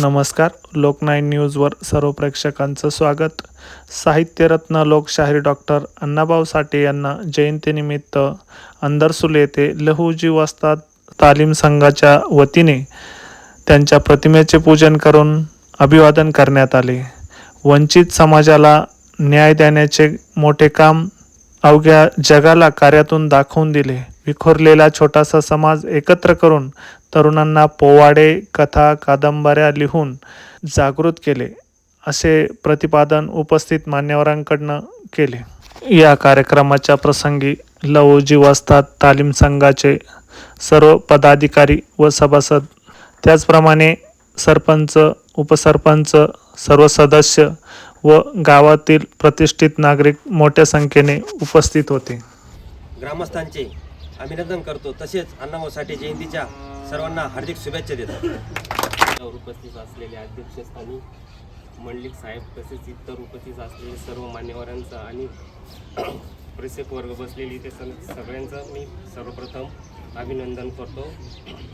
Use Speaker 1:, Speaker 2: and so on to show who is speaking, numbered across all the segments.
Speaker 1: नमस्कार. लोकनाईन न्यूजवर सर्व प्रेक्षकांचं स्वागत. साहित्यरत्न लोकशाहीर डॉक्टर अण्णाभाऊ साठे यांना जयंतीनिमित्त अंदरसूल येथे लहूजी वस्ताद तालीम संघाच्या वतीने त्यांच्या प्रतिमेचे पूजन करून अभिवादन करण्यात आले. वंचित समाजाला न्याय देण्याचे मोठे काम अवघ्या जगाला कार्यातून दाखवून दिले. विखुरलेला छोटासा समाज एकत्र करून तरुणांना पोवाडे कथा कादंबऱ्या लिहून जागृत केले. असे प्रतिपादन उपस्थित मान्यवरांकडनं केले. या कार्यक्रमाच्या प्रसंगी लवजी वस्ताद तालीम संघाचे सर्व पदाधिकारी व सभासद त्याचप्रमाणे सरपंच उपसरपंच सर्व सदस्य व गावातील प्रतिष्ठित नागरिक मोठ्या संख्येने उपस्थित होते.
Speaker 2: ग्रामस्थांचे अभिनंदन करतो. तसेच अण्णाभाऊ साठे जयंतीच्या सर्वांना हार्दिक शुभेच्छा देतो.
Speaker 3: उपस्थित असलेले अध्यक्षस्थानी मंडलिक साहेब तसेच इतर उपस्थित असलेले सर्व मान्यवरांचं आणि प्रेक्षक वर्ग बसलेले इथे सग सगळ्यांचं मी सर्वप्रथम अभिनंदन करतो.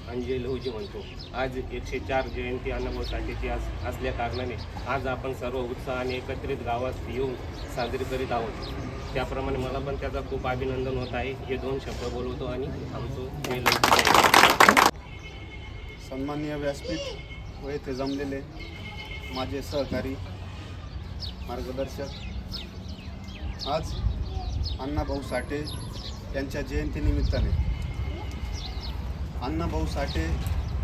Speaker 3: आणि जय लहूजी म्हणतो आज एकशे चार जयंती अण्णाभाऊ साठेची आज असल्या कारणाने आज आपण सर्व उत्साहाने एकत्रित गावात येऊन साजरी करीत आहोत. त्याप्रमाणे मला पण त्याचा खूप अभिनंदन होत आहे. हे दोन शब्द बोलवतो आणि थांबतो. जय
Speaker 4: व्यासपीठ व येथे जमलेले माझे सहकारी मार्गदर्शक आज अण्णाभाऊ साठे यांच्या जयंतीनिमित्ताने. अण्णाभाऊ साठे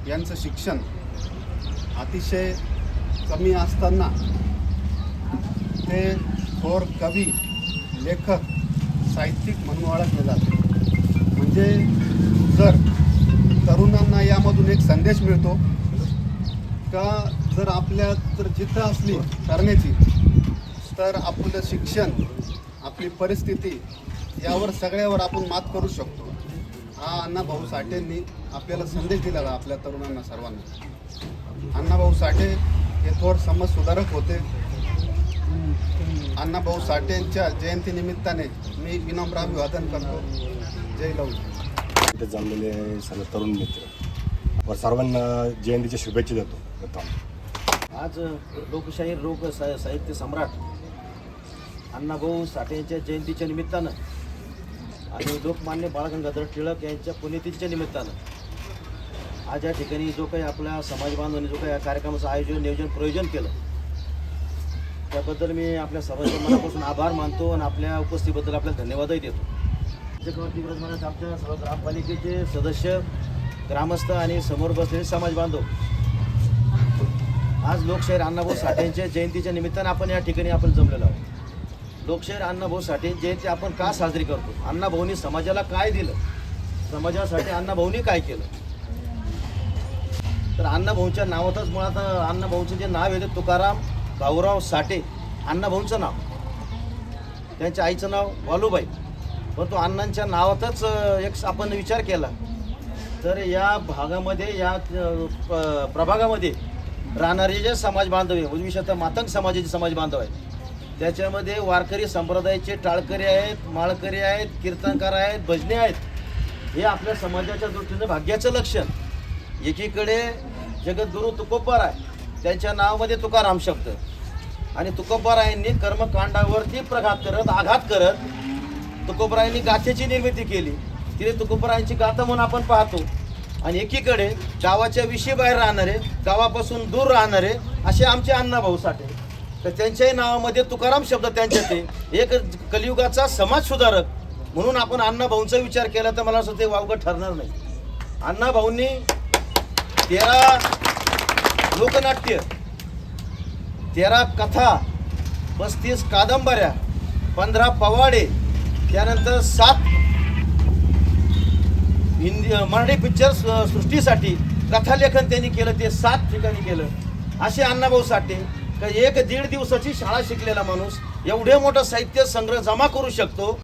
Speaker 4: यांचं शिक्षण अतिशय कमी असताना ते थोर कवी लेखक साहित्यिक म्हणून ओळखले जाते. म्हणजे जर तरुणांना यामधून एक संदेश मिळतो का जर आपल्या जर जिद्द असली करण्याची तर आपलं शिक्षण आपली परिस्थिती यावर सगळ्यावर आपण मात करू शकतो. हा अण्णाभाऊ साठेंनी आपल्याला संदेश दिलेला आपल्या तरुणांना सर्वांना. अण्णाभाऊ साठे हे थोर समाज सुधारक होते. अण्णाभाऊ साठेंच्या जयंतीनिमित्ताने मी विनम्र अभिवादन करतो. जय लव
Speaker 5: इथे जमलेले सर्व तरुण मित्र. व सर्वांना जयंतीच्या शुभेच्छा देतो.
Speaker 6: आज लोकशाही लोक सा साहित्य सम्राट अण्णाभाऊ साठे यांच्या जयंतीच्या निमित्तानं आणि लोकमान्य बाळगंगाधर टिळक यांच्या पुण्यतिथीच्या निमित्तानं आज या ठिकाणी जो काही आपल्या समाज बांधवांनी जो काही या कार्यक्रमाचं आयोजन नियोजन प्रयोजन केलं त्याबद्दल मी आपल्या सर्वांचे मनापासून आभार मानतो आणि आपल्या उपस्थितीबद्दल आपल्याला धन्यवादही देतो. चक्रवर्ती विरोध आमच्या सर्व ग्रामपालिकेचे सदस्य ग्रामस्थ आणि समोर बसलेले समाज बांधव. आज लोकशाहीर अण्णाभाऊ साठेंच्या जयंतीच्या निमित्तानं आपण या ठिकाणी आपण जमलेलो आहोत. लोकशाहीर अण्णाभाऊ साठे जयंती आपण का साजरी करतो? अण्णाभाऊनी समाजाला काय दिलं? समाजासाठी अण्णाभाऊनी काय केलं? तर अण्णाभाऊच्या नावातच मुळात अण्णाभाऊचं जे नाव आहे ते तुकाराम भाऊराव साठे अण्णाभाऊंचं नाव. त्यांच्या आईचं नाव वालूबाई. परंतु अण्णांच्या नावातच एक आपण विचार केला. तर या भागामध्ये या प- प्रभागामध्ये राहणारे जे समाज बांधव आहे विशेषतः मातंग समाजाचे समाज बांधव आहेत. त्याच्यामध्ये वारकरी संप्रदायाचे टाळकरी आहेत माळकरी आहेत कीर्तनकार आहेत भजने आहेत. हे आपल्या समाजाच्या दृष्टीने भाग्याचं लक्षण. एकीकडे जगद्गुरू तुकोपर आहे त्यांच्या नावामध्ये तुकाराम शब्द. आणि तुकोबारायांनी कर्मकांडावरती प्रघात करत आघात करत तुकोबरायांनी गाथेची निर्मिती केली. तिथे तुकोबरायांची गाथा म्हणून आपण पाहतो. आणि एकीकडे गावाच्या विषयी बाहेर राहणारे गावापासून दूर राहणारे असे आमचे अण्णाभाऊ साठे. तर त्यांच्याही नावामध्ये तुकाराम शब्द त्यांच्या ते. एक कलियुगाचा समाज सुधारक म्हणून आपण अण्णाभाऊंचा विचार केला तर मला असं ते वावगं ठरणार नाही. अण्णाभाऊंनी तेरा लोकनाट्य तेरा कथा पस्तीस कादंबऱ्या पंधरा पवाडे त्यानंतर सात हिंदी मराठी पिक्चर स- सृष्टीसाठी कथालेखन त्यांनी केलं ते सात ठिकाणी केलं. असे अण्णाभाऊ साठे का एक दीड दिवसाची शाळा शिकलेला माणूस एवढे मोठं साहित्य संग्रह जमा करू शकतो